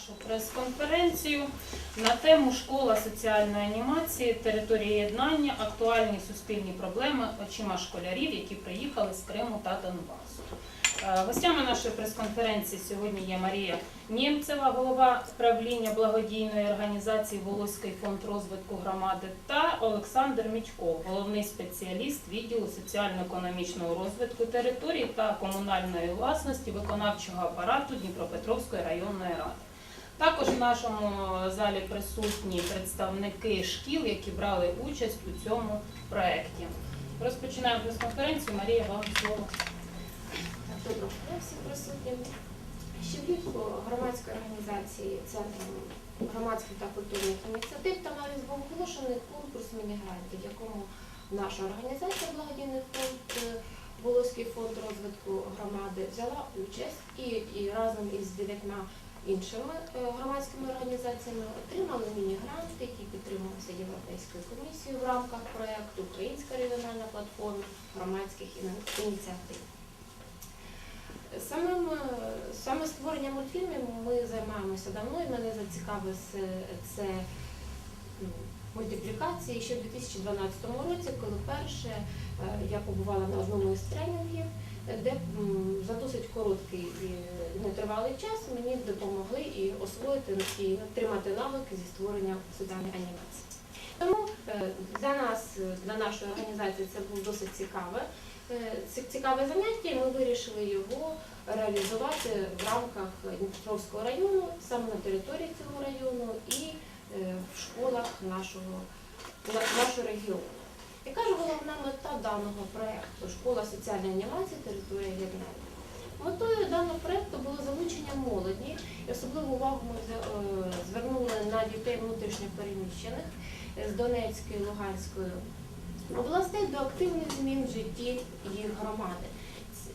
нашу прес-конференцію на тему Школа соціальної анімації, територія єднання, актуальні суспільні проблеми очима школярів, які приїхали з Криму та Донбасу. Е, Гостями нашої прес-конференції сьогодні є Марія Нємцева, голова правління благодійної організації Волоський фонд розвитку громади та Олександр Мічков, головний спеціаліст відділу соціально-економічного розвитку території та комунальної власності виконавчого апарату Дніпропетровської районної ради. Також в нашому залі присутні представники шкіл, які брали участь у цьому проєкті. Розпочинаємо прес-конференцію. Марія, вам слово. Доброго дня всім присутнім. Ще влітку громадської організації Центром громадських та культурних ініціатив та навіть був оголошений конкурс міні-грантів, в якому наша організація Благодійний фонд е, Волоський фонд розвитку громади взяла участь і, і разом із дев'ятьма іншими е, громадськими організаціями отримали міні-грант, який підтримувався Європейською комісією в рамках проєкту Українська регіональна платформа громадських ініціатив. Самим, е, саме створенням мультфільмів ми займаємося давно, і мене зацікавив це, ну, мультиплікації ще в 2012 році, коли вперше е, я побувала на одному із тренінгів, де за досить короткий і нетривалий час мені допомогли і освоїти і отримати навики зі створення соціальної анімації. Тому е, для нас, для нашої організації, це було досить цікаве. Е, Цікаве заняття, і ми вирішили його реалізувати в рамках Дніпровського району, саме на території цього району і е, в школах нашого, нашого регіону. Яка ж головна мета даного проєкту Школа соціальної анімації територія єднання? Метою даного проєкту було залучення молоді, і особливу увагу ми е, звернули на дітей внутрішньопереміщених з Донецької, Луганської областей до активних змін в житті їх громади.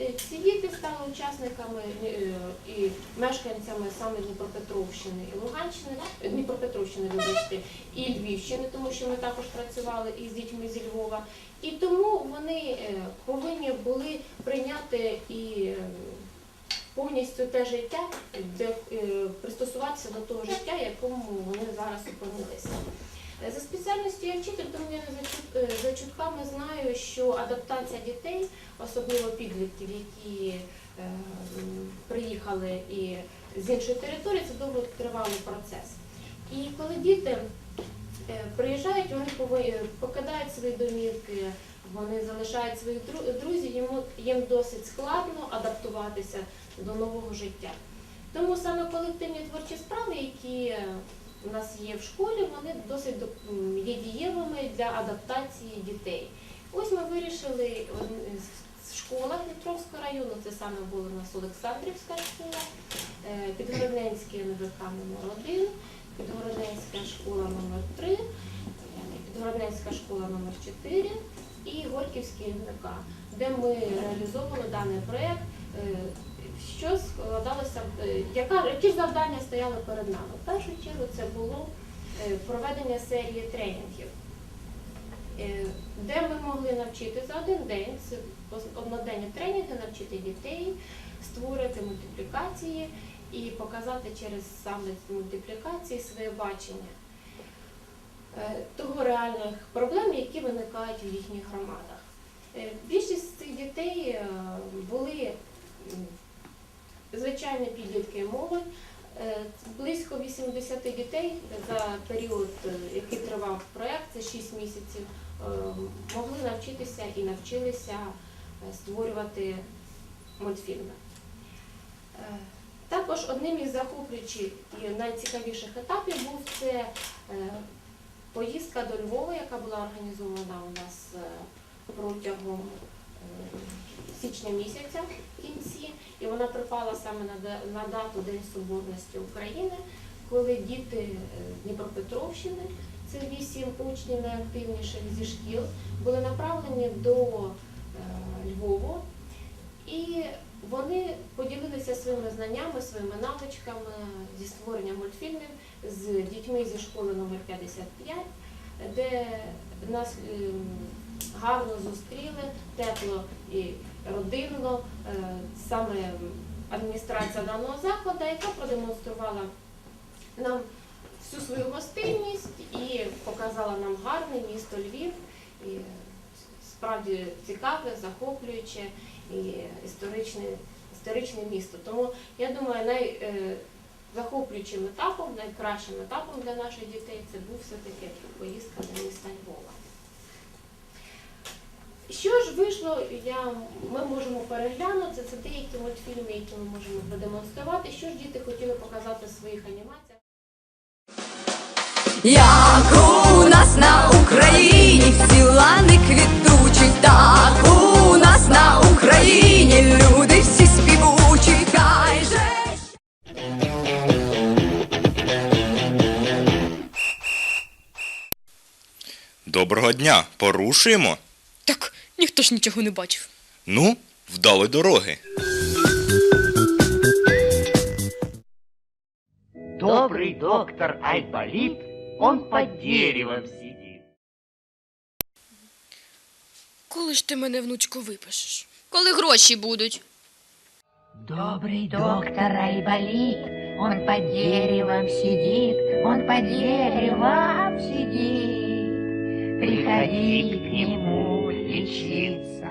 Е, Ці діти стали учасниками е, і мешканцями саме Дніпропетровщини і Луганщини, е, Дніпропетровщини, вибачте, і Львівщини, тому що ми також працювали із дітьми зі Львова. І тому вони повинні були прийняти і повністю те життя, де пристосуватися до того життя, якому вони зараз опинилися. Е, За спеціальністю я вчитель, тому я за е, чутками знаю, що адаптація дітей, особливо підлітків, які е, приїхали і з іншої території, це довготривалий процес. І коли діти приїжджають, вони покидають свої домівки, вони залишають своїх друзів, їм досить складно адаптуватися до нового життя. Тому саме колективні творчі справи, які у нас є в школі, вони досить є дієвими для адаптації дітей. Ось ми вирішили е, в школах Дніпровського району, це саме була у нас Олександрівська школа, е, Підгородненський НВК номер 1 Підгородненська школа номер 3 е, Підгородненська школа номер 4 і Горьківський НВК, де ми реалізовували даний проєкт. Що складалося, е, яка, які ж завдання стояли перед нами? В першу чергу це було е, проведення серії тренінгів, е, де ми могли навчити за один день, це одноденні тренінги, навчити дітей, створити мультиплікації і показати через саме мультиплікації своє бачення того реальних проблем, які виникають в їхніх громадах. Більшість цих дітей були звичайні підлітки і молодь. Е, Близько 80 дітей за період, е, який тривав проєкт, це 6 місяців, е, могли навчитися і навчилися створювати мультфільми. Також одним із захоплюючих і найцікавіших етапів був це поїздка до Львова, яка була організована у нас протягом січня місяця в кінці, і вона припала саме на, дату День Соборності України, коли діти е, Дніпропетровщини, це вісім учнів найактивніших зі шкіл, були направлені до е, Львова. І вони поділилися своїми знаннями, своїми навичками зі створення мультфільмів з дітьми зі школи номер 55, де нас ем, гарно зустріли, тепло і родинно, е, саме адміністрація даного закладу, яка продемонструвала нам всю свою гостинність і показала нам гарне місто Львів. І справді цікаве, захоплююче і історичне, історичне місто. Тому я думаю, най, е, етапом, найкращим етапом для наших дітей це був все-таки поїздка до міста Львова. Що ж вийшло, я, ми можемо переглянути, це деякі мультфільми, які ми можемо продемонструвати. Що ж діти хотіли показати в своїх анімаціях. Як у нас на Україні всі лани квітучі, так у нас на Україні люди всі співучі, хай же. Доброго дня, порушуємо? Так, ніхто ж нічого не бачив. Ну, вдали дороги. Добрый доктор Айболит, он под деревом сидит. Коли ж ти мене, внучко, випишеш? Коли гроші будуть? Добрый доктор Айболит, он под деревом сидит, он под деревом сидит. Приходи к нему лечиться.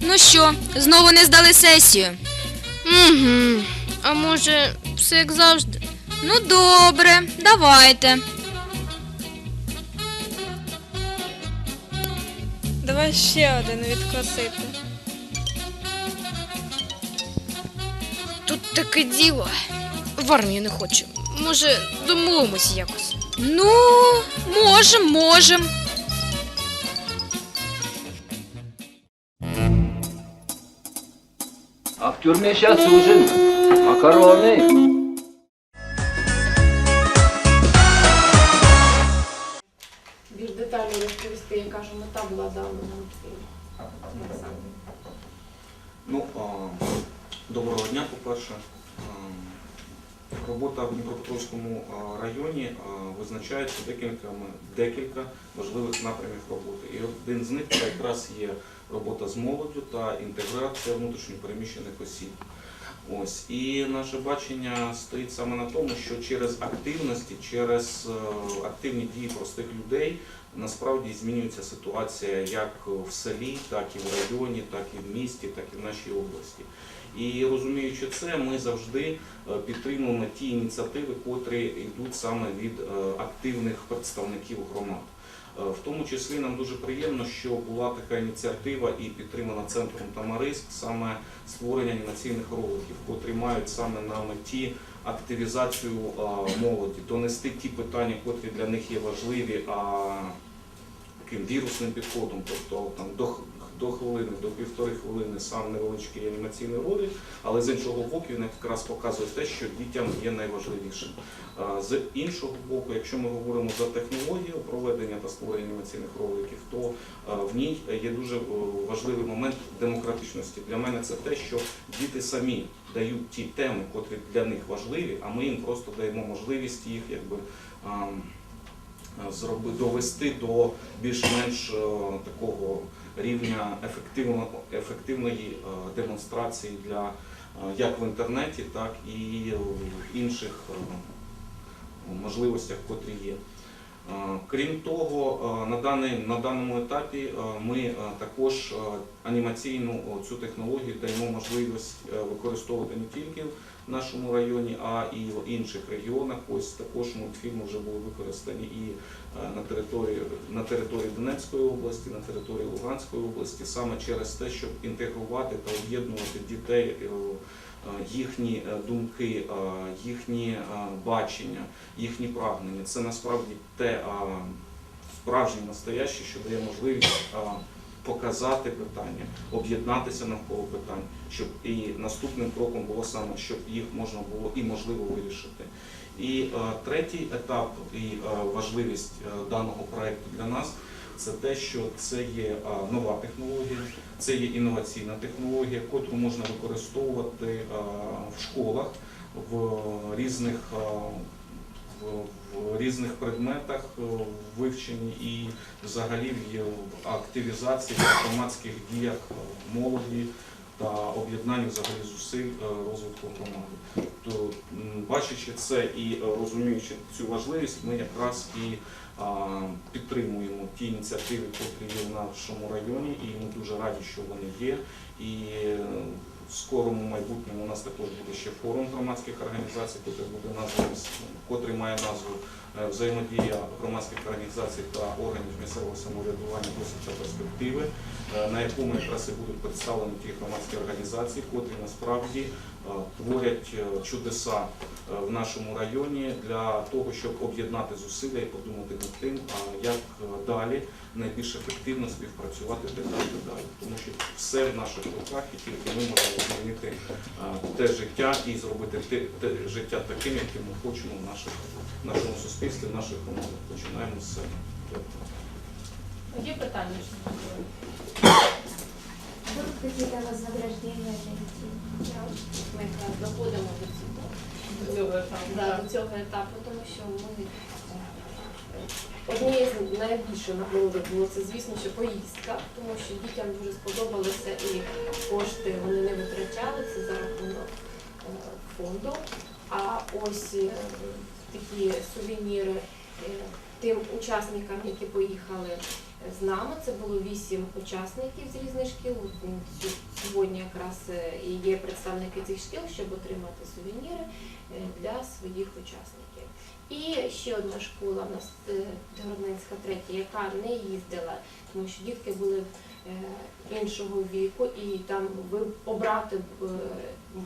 Ну що, знову не здали сесію? Угу. А може, все як завжди? Ну добре, давайте. Давай ще один відкосити. Тут таке діло. В армію не хочу. Може, домовимось якось. Ну, можем, можем. А в тюрьме сейчас ужин, макароны. Більш детально розповісти, яка ж мета була даного мультфільму. Олександр. Ну, а, доброго дня, по-перше. Робота в Дніпропетровському районі визначається декількома, декілька важливих напрямів роботи. І один з них це якраз є робота з молоддю та інтеграція внутрішньопереміщених осіб. Ось і наше бачення стоїть саме на тому, що через активності, через е, активні дії простих людей насправді змінюється ситуація як в селі, так і в районі, так і в місті, так і в нашій області. І розуміючи це, ми завжди е, підтримуємо ті ініціативи, котрі йдуть саме від е, активних представників громад. Е, В тому числі нам дуже приємно, що була така ініціатива і підтримана центром Тамариск, саме створення анімаційних роликів, котрі мають саме на меті активізацію молоді, донести ті питання, котрі для них є важливі, а таким вірусним підходом, тобто там до хвилини, до півтори хвилини сам невеличкий анімаційний ролик, але з іншого боку він якраз показує те, що дітям є найважливішим. З іншого боку, якщо ми говоримо за технологію проведення та створення анімаційних роликів, то в ній є дуже е, важливий момент демократичності. Для мене це те, що діти самі дають ті теми, котрі для них важливі, а ми їм просто даємо можливість їх якби. зроби довести до більш-менш е, такого рівня ефективної е, демонстрації для е, як в інтернеті, так і в інших е, можливостях, котрі є. Е, Крім того, е, на, даному етапі е, ми також анімаційну цю технологію даємо можливість використовувати не тільки в нашому районі, а і в інших регіонах. Ось також мультфільми вже були використані і на території, на території Донецької області, на території Луганської області, саме через те, щоб інтегрувати та об'єднувати дітей. Е, Їхні е, думки, е, їхні бачення, їхні прагнення це насправді те справжнє настояще, що дає можливість показати питання, об'єднатися навколо питань, щоб і наступним кроком було саме, щоб їх можна було і можливо вирішити. І е, третій етап і е, важливість даного проекту для нас це те, що це є нова технологія, це є інноваційна технологія, котру можна використовувати в школах в різних в, різних предметах е, вивчені і взагалі в активізації в громадських діях е, молоді та об'єднанні взагалі зусиль е, розвитку громади. То бачачи це і е, розуміючи цю важливість, ми якраз і підтримуємо ті ініціативи, які є в нашому районі, і ми дуже раді, що вони є. І е, в скорому майбутньому у нас також буде ще форум громадських організацій, котрий буде назву, котрий має назву взаємодія громадських організацій та органів місцевого самоврядування досвід та перспективи, е, на якому якраз і будуть представлені ті громадські організації, котрі насправді е, творять е, чудеса е, в нашому районі для того, щоб об'єднати зусилля і подумати над тим, як е, далі найбільш ефективно співпрацювати далі далі. Тому що все в наших руках, і тільки ми можемо змінити е, те життя і зробити те, життя таким, яким ми хочемо в нашому суспільстві, в наших громадах. Починаємо з себе. Є питання? какие-то вознаграждения для детей? Ми якраз доходимо до цього. Цього етапу. Да, до цього етапу, тому що ми е, однією з найбільших нагород було це, звісно, що поїздка, тому що дітям дуже сподобалося і кошти вони не витрачали, це за рахунок е, фонду. А ось е, такі сувеніри е, тим учасникам, які поїхали з нами, це було вісім учасників з різних шкіл. Сьогодні якраз е, є представники цих шкіл, щоб отримати сувеніри е, для своїх учасників. І ще одна школа у нас е, Городненська третя, яка не їздила, тому що дітки були е, іншого віку, і там обрати е,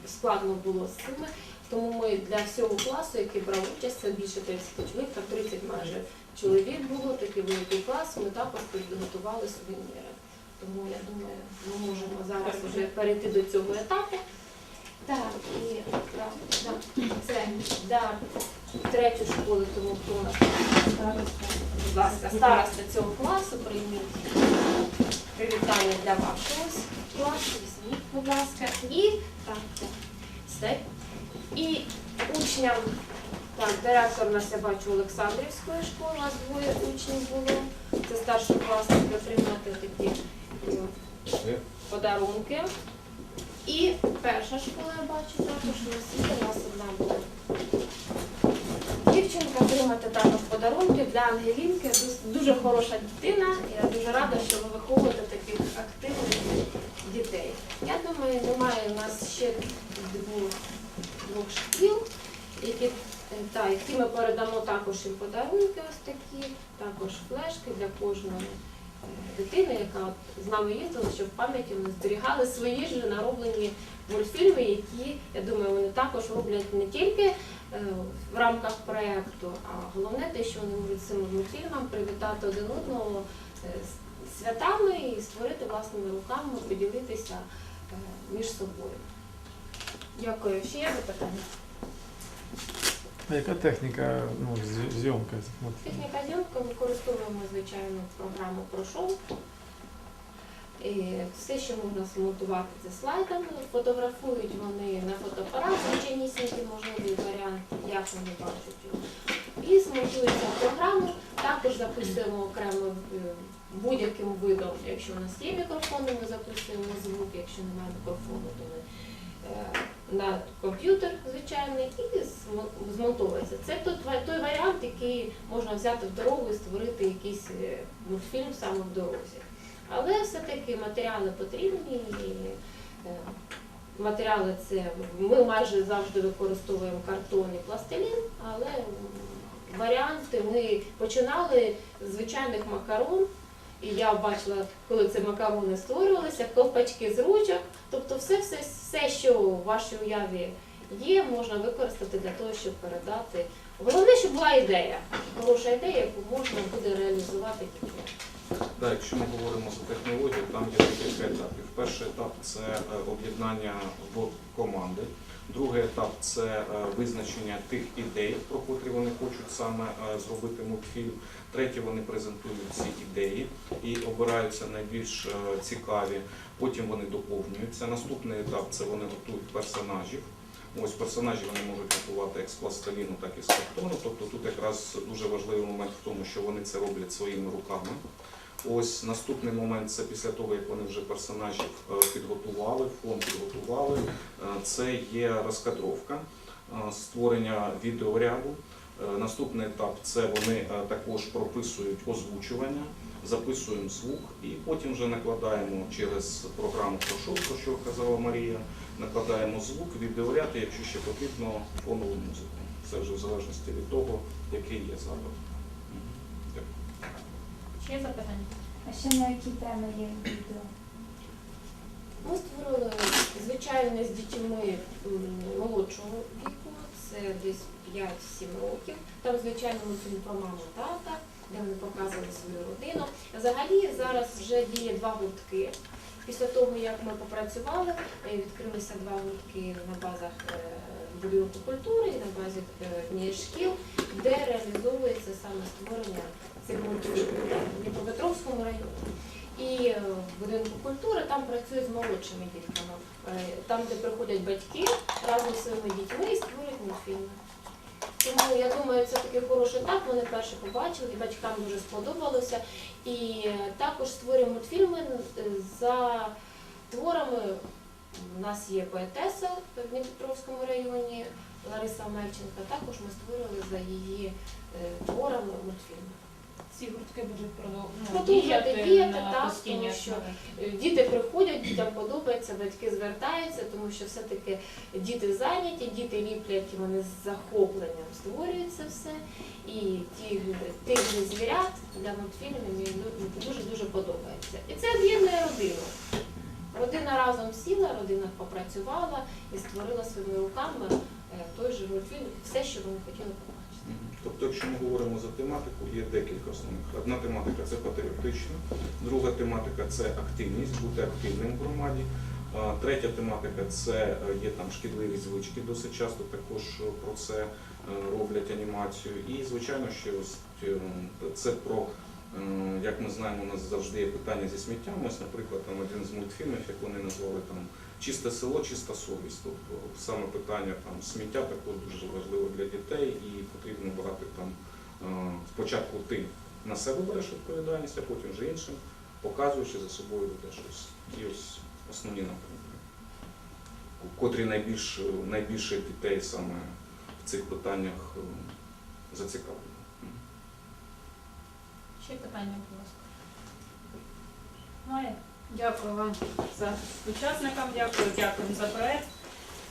складно було з цими. Тому ми для всього класу, який брав участь, це більше 30 чоловік, там 30 майже чоловік було, такий великий клас, ми також підготували сувеніри. Тому я думаю, ми можемо зараз вже перейти до цього етапу. Так, і так, да, це да, третю школу, тому хто у нас староста, будь ласка, староста цього класу прийміть привітання для вашого класу, візьміть, будь ласка. І так, так, все. І учням, так, директор нас я бачу Олександрівської школи, у нас двоє учнів було. Це старший клас отримати такі е, подарунки. І перша школа я бачу також у нас є, у нас одна була. Дівчинка отримати також подарунки для Ангелінки. Дуже хороша дитина. Я дуже рада, що ви виховуєте таких активних дітей. Я думаю, немає у нас ще двох, двох шкіл, які, е, та, які ми передамо також їм подарунки ось такі, також флешки для кожної е, дитини, яка з нами їздила, щоб в пам'яті вони зберігали свої ж нароблені мультфільми, які, я думаю, вони також роблять не тільки е, в рамках проєкту, а головне те, що вони можуть цим мультфільмам привітати один одного святами і створити власними руками, поділитися між собою. Дякую. Ще є запитання? А яка техніка ну, зй- зйомка? Техніка зйомки використовуємо звичайно програму ProShow. І все, що можна змонтувати, це слайдами. Фотографують вони на фотоапарат, звичайнісінький можливий варіант, як вони бачать його. І змонтується в програму. Також записуємо окремо е, будь-яким видом. Якщо у нас є мікрофони, ми записуємо звук, якщо немає мікрофону, то ми е, на комп'ютер звичайний і змо- змонтовується. Це той, той варіант, який можна взяти в дорогу і створити якийсь е, мультфільм саме в дорозі. Але все-таки матеріали потрібні. І, е, матеріали це ми майже завжди використовуємо картон і пластилін, але варіанти ми починали з звичайних макарон. І я бачила, коли це макарони створювалися, ковпачки з ручок. Тобто все, все, все, що в вашій уяві є, можна використати для того, щоб передати. Головне, щоб була ідея, хороша ідея, яку можна буде реалізувати. Так, якщо ми говоримо за технологію, там є декілька етапів. Перший етап це е, об'єднання в команди. Другий етап це е, визначення тих ідей, про котрі вони хочуть саме е, зробити мультфільм. Третє, вони презентують ці ідеї і обираються найбільш е, цікаві. Потім вони доповнюються. Наступний етап це вони готують персонажів. Ось персонажі вони можуть готувати як з пластиліну, так і з картону. Тобто тут якраз дуже важливий момент в тому, що вони це роблять своїми руками. Ось наступний момент це після того, як вони вже персонажів е, підготували, фон підготували. е, Це є розкадровка, е, створення відеоряду. Наступний етап це вони також прописують озвучування, записуємо звук і потім вже накладаємо через програму Photoshop, про що казала Марія, накладаємо звук, відеоряд, і якщо ще потрібно, фонову музику. Це вже в залежності від того, який є запит. Ще є запитання? А ще на які теми є відео? Ми створили звичайно з дітьми молодшого віку, це десь 5-7 років. Там звичайно мультфільм про маму тата, де вони показували свою родину. Взагалі зараз вже діє два гуртки. Після того, як ми попрацювали, е, відкрилися два гуртки на базах е, будинку культури і на базі е, однієї шкіл, де реалізовується саме створення цих мультфільмів в Дніпропетровському районі. І е, в будинку культури там працюють з молодшими дітками, Е, там, де приходять батьки разом зі своїми дітьми і створюють мультфільми. Тому я думаю, це такий хороший етап. Вони перше побачили, і батькам дуже сподобалося. І також створюємо мультфільми за творами. У нас є поетеса в Дніпропетровському районі Лариса Мельченка. Також ми створювали за її е, творами мультфільми. Ці гуртки будуть ну, Продовжувати діяти діяти, на так, тому що. Е, Діти приходять, дітям подобається, батьки звертаються, тому що все-таки діти зайняті, діти ліплять, вони з захопленням створюють це все. І ті, же звірят для мультфільмів мені дуже-дуже подобається. І це об'єднує родину. Родина разом сіла, родина попрацювала і створила своїми руками е, той же мультфільм, все, що вони хотіли побачити. Тобто, якщо ми говоримо за тематику, є декілька основних. Одна тематика це патріотична, друга тематика це активність, бути активним в громаді. Третя тематика це е, є там шкідливі звички, досить часто також е, про це роблять анімацію. І, звичайно, е, це про, як ми знаємо, у нас завжди є питання зі сміттям. Ось, наприклад, там один з мультфільмів, як вони назвали там Чисте село, чиста совість. Тобто саме питання там сміття також дуже важливо для дітей і потрібно брати там е, спочатку ти на себе береш відповідальність, а потім вже іншим, показуючи за собою ведеш ось ті ось основні напрямки, котрі найбільш, найбільше дітей саме в цих питаннях е, зацікавлені. Ще питання, будь ласка. Дякую вам за учасникам, дякую, дякую за проект.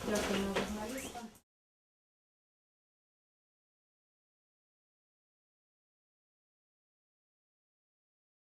За